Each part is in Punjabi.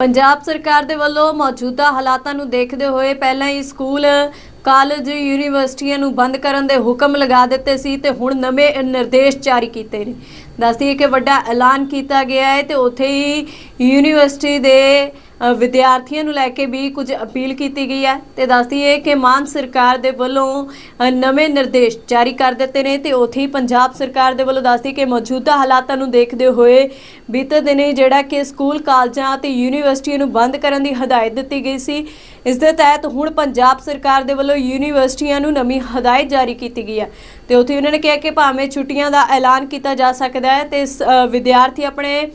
ਪੰਜਾਬ ਸਰਕਾਰ ਦੇ ਵੱਲੋਂ ਮੌਜੂਦਾ ਹਾਲਾਤਾਂ ਨੂੰ ਦੇਖਦੇ ਹੋਏ ਪਹਿਲਾਂ ਹੀ ਸਕੂਲ, ਕਾਲਜ, ਯੂਨੀਵਰਸਿਟੀਆਂ ਨੂੰ ਬੰਦ ਕਰਨ ਦੇ ਹੁਕਮ ਲਗਾ ਦਿੱਤੇ ਸੀ ਤੇ ਹੁਣ ਨਵੇਂ ਨਿਰਦੇਸ਼ ਜਾਰੀ ਕੀਤੇ ਨੇ। ਦੱਸਦੀ ਹੈ ਕਿ ਵੱਡਾ ਐਲਾਨ ਕੀਤਾ ਗਿਆ ਹੈ ਤੇ ਉੱਥੇ ਹੀ ਯੂਨੀਵਰਸਿਟੀ ਦੇ ਵਿਦਿਆਰਥੀਆਂ ਨੂੰ ਲੈ ਕੇ ਵੀ ਕੁਝ ਅਪੀਲ ਕੀਤੀ ਗਈ ਹੈ ਤੇ ਦੱਸਦੀ ਹੈ ਕਿ ਮਾਨ ਸਰਕਾਰ ਦੇ ਵੱਲੋਂ ਨਵੇਂ ਨਿਰਦੇਸ਼ ਜਾਰੀ ਕਰ ਦਿੱਤੇ ਨੇ ਤੇ ਉੱਥੇ ਹੀ ਪੰਜਾਬ ਸਰਕਾਰ ਦੇ ਵੱਲੋਂ ਦੱਸਦੀ ਕਿ ਮੌਜੂਦਾ ਹਾਲਾਤਾਂ ਨੂੰ ਦੇਖਦੇ ਹੋਏ ਬੀਤੇ ਦਿਨੇ ਜਿਹੜਾ ਕਿ ਸਕੂਲ, ਕਾਲਜਾਂ ਤੇ ਯੂਨੀਵਰਸਿਟੀਆਂ ਨੂੰ ਬੰਦ ਕਰਨ ਦੀ ਹਦਾਇਤ ਦਿੱਤੀ ਗਈ ਸੀ। ਇਸ ਦੇ ਤਹਿਤ ਹੁਣ ਪੰਜਾਬ ਸਰਕਾਰ ਦੇ ਵੱਲੋਂ ਯੂਨੀਵਰਸਿਟੀਆਂ ਨੂੰ ਨਵੀਂ ਹਦਾਇਤ ਜਾਰੀ ਕੀਤੀ ਗਈ ਹੈ ਤੇ ਉੱਥੇ ਉਹਨਾਂ ਨੇ ਕਿਹਾ ਕਿ ਭਾਵੇਂ ਛੁੱਟੀਆਂ ਦਾ ਐਲਾਨ ਕੀਤਾ ਜਾ ਸਕਦਾ ਹੈ ਤੇ ਸ- ਵਿਦਿਆਰਥੀ ਆਪਣੇ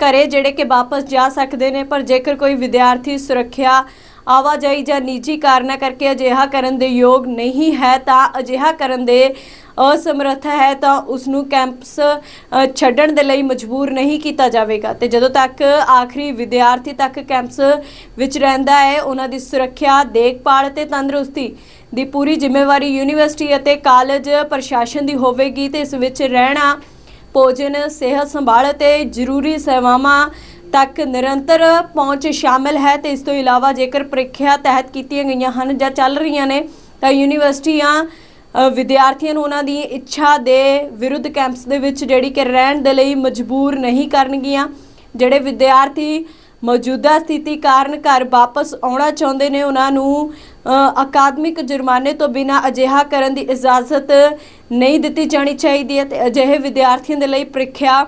ਘਰੇ ਜਿਹੜੇ ਕਿ ਵਾਪਸ ਜਾ ਸਕਦੇ ਨੇ, ਪਰ ਜੇਕਰ ਕੋਈ ਵਿਦਿਆਰਥੀ ਸੁਰੱਖਿਆ ਆਵਾਜਾਈ ਜਾਂ ਨਿੱਜੀ ਕਾਰਨਾਂ ਕਰਕੇ ਅਜਿਹਾ ਕਰਨ ਦੇ ਯੋਗ ਨਹੀਂ ਹੈ ਤਾਂ ਅਜਿਹਾ ਕਰਨ ਦੇ ਅਸਮਰੱਥ ਹੈ ਤਾਂ ਉਸ ਨੂੰ ਕੈਂਪਸ ਛੱਡਣ ਦੇ ਲਈ ਮਜਬੂਰ ਨਹੀਂ ਕੀਤਾ ਜਾਵੇਗਾ। ਤੇ ਜਦੋਂ ਤੱਕ ਆਖਰੀ ਵਿਦਿਆਰਥੀ ਤੱਕ ਕੈਂਪਸ ਵਿੱਚ ਰਹਿੰਦਾ ਹੈ, ਉਹਨਾਂ ਦੀ ਸੁਰੱਖਿਆ, ਦੇਖਭਾਲ ਤੇ ਤੰਦਰੁਸਤੀ ਦੀ ਪੂਰੀ ਜ਼ਿੰਮੇਵਾਰੀ ਯੂਨੀਵਰਸਿਟੀ ਅਤੇ ਕਾਲਜ ਪ੍ਰਸ਼ਾਸਨ ਦੀ ਹੋਵੇਗੀ ਤੇ ਇਸ ਵਿੱਚ ਰਹਿਣਾ ਭੋਜਨ, ਸਿਹਤ ਸੰਭਾਲ ਅਤੇ ਜ਼ਰੂਰੀ ਸੇਵਾਵਾਂ ਤੱਕ ਨਿਰੰਤਰ ਪਹੁੰਚ ਸ਼ਾਮਲ ਹੈ ਤੇ ਇਸ ਤੋਂ ਇਲਾਵਾ ਜੇਕਰ ਪ੍ਰੀਖਿਆ ਤਹਿਤ ਕੀਤੀਆਂ ਗਈਆਂ ਹਨ ਜਾਂ ਚੱਲ ਰਹੀਆਂ ਨੇ, ਤਾਂ ਯੂਨੀਵਰਸਿਟੀਆਂ ਵਿਦਿਆਰਥੀਆਂ ਨੂੰ ਉਹਨਾਂ ਦੀ ਇੱਛਾ ਦੇ ਵਿਰੁੱਧ ਕੈਂਪਸ ਦੇ ਵਿੱਚ ਜਿਹੜੀ ਕਿ ਰਹਿਣ ਦੇ ਲਈ ਮਜਬੂਰ ਨਹੀਂ ਕਰਨਗੀਆਂ। ਜਿਹੜੇ ਵਿਦਿਆਰਥੀ ਮੌਜੂਦਾ ਸਥਿਤੀ ਕਾਰਨ ਘਰ ਵਾਪਸ ਆਉਣਾ ਚਾਹੁੰਦੇ ਨੇ। ਉਹਨਾਂ ਨੂੰ ਅਕਾਦਮਿਕ ਜੁਰਮਾਨੇ ਤੋਂ ਬਿਨਾਂ ਅਜਿਹਾ ਕਰਨ ਦੀ ਇਜਾਜ਼ਤ ਨਹੀਂ ਦਿੱਤੀ ਜਾਣੀ ਚਾਹੀਦੀ ਹੈ ਤੇ ਅਜਿਹੇ ਵਿਦਿਆਰਥੀਆਂ ਦੇ ਲਈ ਪ੍ਰੀਖਿਆ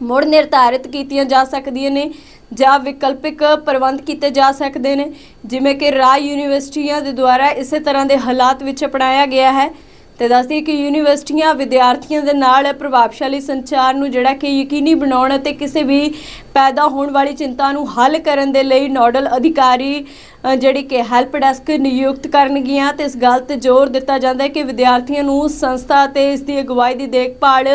ਮੁੜ ਨਿਰਧਾਰਿਤ ਕੀਤੀਆਂ ਜਾ ਸਕਦੀਆਂ ਨੇ ਜਾਂ ਵਿਕਲਪਿਕ ਪ੍ਰਬੰਧ ਕੀਤੇ ਜਾ ਸਕਦੇ ਨੇ। ਜਿਵੇਂ ਕਿ ਰਾਏ ਯੂਨੀਵਰਸਿਟੀਆਂ ਦੇ ਦੁਆਰਾ ਇਸੇ ਤਰ੍ਹਾਂ ਦੇ ਹਾਲਾਤ ਵਿੱਚ ਅਪਣਾਇਆ ਗਿਆ ਹੈ। ਤੇ ਦੱਸਦੀ ਕਿ ਯੂਨੀਵਰਸਿਟੀਆਂ ਵਿਦਿਆਰਥੀਆਂ ਦੇ ਨਾਲ ਪ੍ਰਭਾਵਸ਼ਾਲੀ ਸੰਚਾਰ ਨੂੰ ਜਿਹੜਾ ਕਿ ਯਕੀਨੀ ਬਣਾਉਣ ਅਤੇ ਕਿਸੇ ਵੀ ਪੈਦਾ ਹੋਣ ਵਾਲੀ ਚਿੰਤਾ ਨੂੰ ਹੱਲ ਕਰਨ ਦੇ ਲਈ ਨੋਡਲ ਅਧਿਕਾਰੀ ਜਿਹੜੀ ਕਿ ਹੈਲਪ ਡੈਸਕ ਨਿਯੁਕਤ ਕਰਨਗੀਆਂ ਤੇ ਇਸ ਗੱਲ ਤੇ ਜ਼ੋਰ ਦਿੱਤਾ ਜਾਂਦਾ ਹੈ ਕਿ ਵਿਦਿਆਰਥੀਆਂ ਨੂੰ ਸੰਸਥਾ ਤੇ ਇਸ ਦੀ ਅਗਵਾਈ ਦੀ ਦੇਖਭਾਲ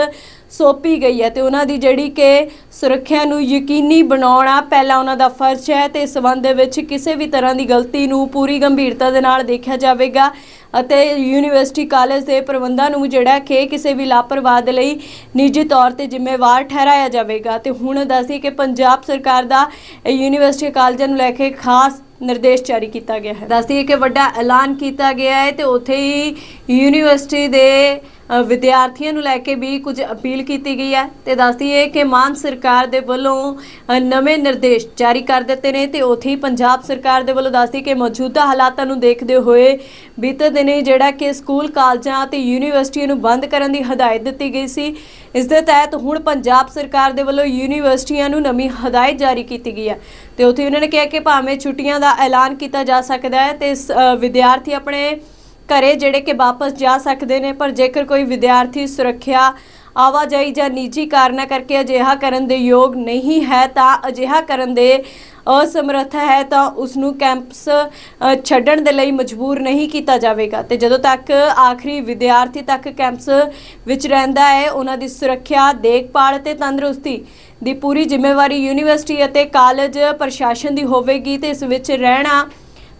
ਸੌਂਪੀ ਗਈ ਹੈ ਤੇ ਉਹਨਾਂ ਦੀ ਜਿਹੜੀ ਕਿ ਸੁਰੱਖਿਆ ਨੂੰ ਯਕੀਨੀ ਬਣਾਉਣਾ ਪਹਿਲਾ ਉਹਨਾਂ ਦਾ ਫਰਜ਼ ਹੈ ਤੇ ਇਸ ਸੰਬੰਧ ਦੇ ਵਿੱਚ ਕਿਸੇ ਵੀ ਤਰ੍ਹਾਂ ਦੀ ਗਲਤੀ ਨੂੰ ਪੂਰੀ ਗੰਭੀਰਤਾ ਦੇ ਨਾਲ ਦੇਖਿਆ ਜਾਵੇਗਾ ਅਤੇ ਯੂਨੀਵਰਸਿਟੀ ਕਾਲਜ ਦੇ ਪ੍ਰਬੰਧਾਂ ਨੂੰ ਜਿਹੜਾ ਕਿ ਕਿਸੇ ਵੀ ਲਾਪਰਵਾਹ ਦੇ ਲਈ ਨਿੱਜੀ ਤੌਰ ਤੇ ਜ਼ਿੰਮੇਵਾਰ ਠਹਿਰਾਇਆ ਜਾਵੇਗਾ। ਤੇ ਹੁਣ ਦੱਸੀ ਕਿ ਪੰਜਾਬ ਸਰਕਾਰ ਦਾ ਯੂਨੀਵਰਸਿਟੀ ਕਾਲਜਾਂ ਨੂੰ ਲੈ ਕੇ ਖਾਸ ਨਿਰਦੇਸ਼ ਜਾਰੀ ਕੀਤਾ ਗਿਆ ਹੈ। ਦੱਸਦੀ ਹੈ ਕਿ ਵੱਡਾ ਐਲਾਨ ਕੀਤਾ ਗਿਆ ਹੈ ਤੇ ਉੱਥੇ ਹੀ ਯੂਨੀਵਰਸਿਟੀ ਦੇ ਵਿਦਿਆਰਥੀਆਂ ਨੂੰ ਲੈ ਕੇ ਵੀ ਕੁਝ ਅਪੀਲ ਕੀਤੀ ਗਈ ਹੈ ਤੇ ਦੱਸਦੀ ਹੈ ਕਿ ਮਾਨ ਸਰਕਾਰ ਦੇ ਵੱਲੋਂ ਨਵੇਂ ਨਿਰਦੇਸ਼ ਜਾਰੀ ਕਰ ਦਿੱਤੇ ਨੇ ਤੇ ਉੱਥੇ ਹੀ ਪੰਜਾਬ ਸਰਕਾਰ ਦੇ ਵੱਲੋਂ ਦੱਸਦੀ ਕਿ ਮੌਜੂਦਾ ਹਾਲਾਤਾਂ ਨੂੰ ਦੇਖਦੇ ਹੋਏ ਬੀਤੇ ਦਿਨੇ ਜਿਹੜਾ ਕਿ ਸਕੂਲ, ਕਾਲਜਾਂ ਤੇ ਯੂਨੀਵਰਸਿਟੀਆਂ ਨੂੰ ਬੰਦ ਕਰਨ ਦੀ ਹਦਾਇਤ ਦਿੱਤੀ ਗਈ ਸੀ। ਇਸ ਦੇ ਤਹਿਤ ਹੁਣ ਪੰਜਾਬ ਸਰਕਾਰ ਦੇ ਵੱਲੋਂ ਯੂਨੀਵਰਸਿਟੀਆਂ ਨੂੰ ਨਵੀਂ ਹਦਾਇਤ ਜਾਰੀ ਕੀਤੀ ਗਈ ਹੈ ਤੇ ਉੱਥੇ ਉਹਨਾਂ ਨੇ ਕਿਹਾ ਕਿ ਭਾਵੇਂ ਛੁੱਟੀਆਂ ਦਾ ਐਲਾਨ ਕੀਤਾ ਜਾ ਸਕਦਾ ਹੈ ਤੇ ਸ- ਵਿਦਿਆਰਥੀ ਆਪਣੇ ਘਰੇ ਜਿਹੜੇ ਕਿ ਵਾਪਸ ਜਾ ਸਕਦੇ ਨੇ, ਪਰ ਜੇਕਰ ਕੋਈ ਵਿਦਿਆਰਥੀ ਸੁਰੱਖਿਆ ਆਵਾਜਾਈ ਜਾਂ ਨਿੱਜੀ ਕਾਰਨਾਂ ਕਰਕੇ ਅਜਿਹਾ ਕਰਨ ਦੇ ਯੋਗ ਨਹੀਂ ਹੈ, ਤਾਂ ਅਜਿਹਾ ਕਰਨ ਦੇ ਅਸਮਰੱਥ ਹੈ, ਤਾਂ ਉਸ ਨੂੰ ਕੈਂਪਸ ਛੱਡਣ ਦੇ ਲਈ ਮਜਬੂਰ ਨਹੀਂ ਕੀਤਾ ਜਾਵੇਗਾ। ਤੇ ਜਦੋਂ ਤੱਕ ਆਖਰੀ ਵਿਦਿਆਰਥੀ ਤੱਕ ਕੈਂਪਸ ਵਿੱਚ ਰਹਿੰਦਾ ਹੈ, ਉਹਨਾਂ ਦੀ ਸੁਰੱਖਿਆ, ਦੇਖਭਾਲ ਤੇ ਤੰਦਰੁਸਤੀ ਦੀ ਪੂਰੀ ਜ਼ਿੰਮੇਵਾਰੀ ਯੂਨੀਵਰਸਿਟੀ ਅਤੇ ਕਾਲਜ ਪ੍ਰਸ਼ਾਸਨ ਦੀ ਹੋਵੇਗੀ ਤੇ ਇਸ ਵਿੱਚ ਰਹਿਣਾ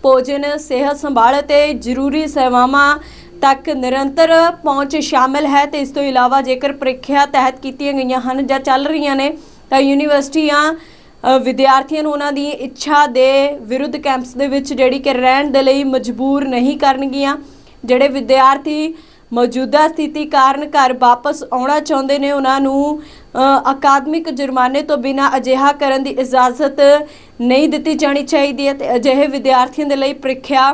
ਭੋਜਨ, ਸਿਹਤ ਸੰਭਾਲ ਅਤੇ ਜ਼ਰੂਰੀ ਸੇਵਾਵਾਂ ਤੱਕ ਨਿਰੰਤਰ ਪਹੁੰਚ ਸ਼ਾਮਲ ਹੈ। ਤੇ ਇਸ ਤੋਂ ਇਲਾਵਾ ਜੇਕਰ ਪ੍ਰੀਖਿਆ ਤਹਿਤ ਕੀਤੀਆਂ ਗਈਆਂ ਹਨ ਜਾਂ ਚੱਲ ਰਹੀਆਂ ਨੇ, ਤਾਂ ਯੂਨੀਵਰਸਿਟੀਆਂ ਵਿਦਿਆਰਥੀਆਂ ਨੂੰ ਉਹਨਾਂ ਦੀ ਇੱਛਾ ਦੇ ਵਿਰੁੱਧ ਕੈਂਪਸ ਦੇ ਵਿੱਚ ਜਿਹੜੀ ਕਿ ਰਹਿਣ ਦੇ ਲਈ ਮਜਬੂਰ ਨਹੀਂ ਕਰਨਗੀਆਂ। ਜਿਹੜੇ ਵਿਦਿਆਰਥੀ ਮੌਜੂਦਾ ਸਥਿਤੀ ਕਾਰਨ ਘਰ ਵਾਪਸ ਆਉਣਾ ਚਾਹੁੰਦੇ ਨੇ, ਉਹਨਾਂ ਨੂੰ ਅਕਾਦਮਿਕ ਜੁਰਮਾਨੇ ਤੋਂ ਬਿਨਾਂ ਅਜਿਹਾ ਕਰਨ ਦੀ ਇਜਾਜ਼ਤ ਨਹੀਂ ਦਿੱਤੀ ਜਾਣੀ ਚਾਹੀਦੀ ਹੈ ਤੇ ਅਜਿਹੇ ਵਿਦਿਆਰਥੀਆਂ ਦੇ ਲਈ ਪ੍ਰੀਖਿਆ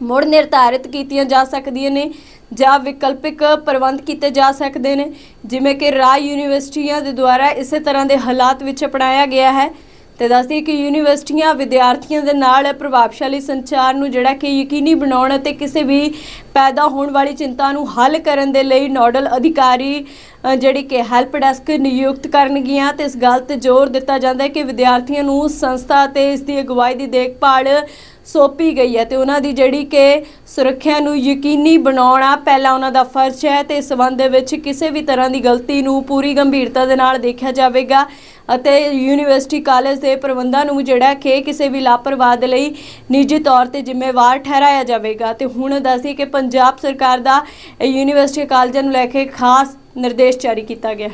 ਮੁੜ ਨਿਰਧਾਰਿਤ ਕੀਤੀਆਂ ਜਾ ਸਕਦੀਆਂ ਨੇ ਜਾਂ ਵਿਕਲਪਿਕ ਪ੍ਰਬੰਧ ਕੀਤੇ ਜਾ ਸਕਦੇ ਨੇ, ਜਿਵੇਂ ਕਿ ਰਾਏ ਯੂਨੀਵਰਸਿਟੀਆਂ ਦੇ ਦੁਆਰਾ ਇਸੇ ਤਰ੍ਹਾਂ ਦੇ ਹਾਲਾਤ ਵਿੱਚ ਅਪਣਾਇਆ ਗਿਆ ਹੈ। ਤੇ ਦੱਸਦੀ ਕਿ ਯੂਨੀਵਰਸਿਟੀਆਂ ਵਿਦਿਆਰਥੀਆਂ ਦੇ ਨਾਲ ਪ੍ਰਭਾਵਸ਼ਾਲੀ ਸੰਚਾਰ ਨੂੰ ਜਿਹੜਾ ਕਿ ਯਕੀਨੀ ਬਣਾਉਣ ਅਤੇ ਕਿਸੇ ਵੀ ਪੈਦਾ ਹੋਣ ਵਾਲੀ ਚਿੰਤਾ ਨੂੰ ਹੱਲ ਕਰਨ ਦੇ ਲਈ ਨੋਡਲ ਅਧਿਕਾਰੀ ਜਿਹੜੀ ਕਿ ਹੈਲਪ ਡੈਸਕ ਨਿਯੁਕਤ ਕਰਨਗੀਆਂ ਤੇ ਇਸ ਗੱਲ ਤੇ ਜ਼ੋਰ ਦਿੱਤਾ ਜਾਂਦਾ ਹੈ ਕਿ ਵਿਦਿਆਰਥੀਆਂ ਨੂੰ ਸੰਸਥਾ ਤੇ ਇਸ ਦੀ ਅਗਵਾਈ ਦੀ ਦੇਖਭਾਲ ਸੌਂਪੀ ਗਈ ਹੈ ਤੇ ਉਹਨਾਂ ਦੀ ਜਿਹੜੀ ਕਿ ਸੁਰੱਖਿਆ ਨੂੰ ਯਕੀਨੀ ਬਣਾਉਣਾ ਪਹਿਲਾ ਉਹਨਾਂ ਦਾ ਫਰਜ਼ ਹੈ ਤੇ ਇਸ ਸੰਬੰਧ ਦੇ ਵਿੱਚ ਕਿਸੇ ਵੀ ਤਰ੍ਹਾਂ ਦੀ ਗਲਤੀ ਨੂੰ ਪੂਰੀ ਗੰਭੀਰਤਾ ਦੇ ਨਾਲ ਦੇਖਿਆ ਜਾਵੇਗਾ ਅਤੇ ਯੂਨੀਵਰਸਿਟੀ ਕਾਲਜ ਦੇ ਪ੍ਰਬੰਧਾਂ ਨੂੰ ਜਿਹੜਾ ਕਿ ਕਿਸੇ ਵੀ ਲਾਪਰਵਾਹ ਦੇ ਲਈ ਨਿੱਜੀ ਤੌਰ ਤੇ ਜ਼ਿੰਮੇਵਾਰ ਠਹਿਰਾਇਆ ਜਾਵੇਗਾ। ਤੇ ਹੁਣ ਦੱਸਦੀ ਕਿ ਪੰਜਾਬ ਸਰਕਾਰ ਦਾ ਇਹ ਯੂਨੀਵਰਸਿਟੀ ਕਾਲਜਾਂ ਨੂੰ ਲੈ ਕੇ ਖਾਸ ਨਿਰਦੇਸ਼ ਜਾਰੀ ਕੀਤਾ ਗਿਆ ਹੈ।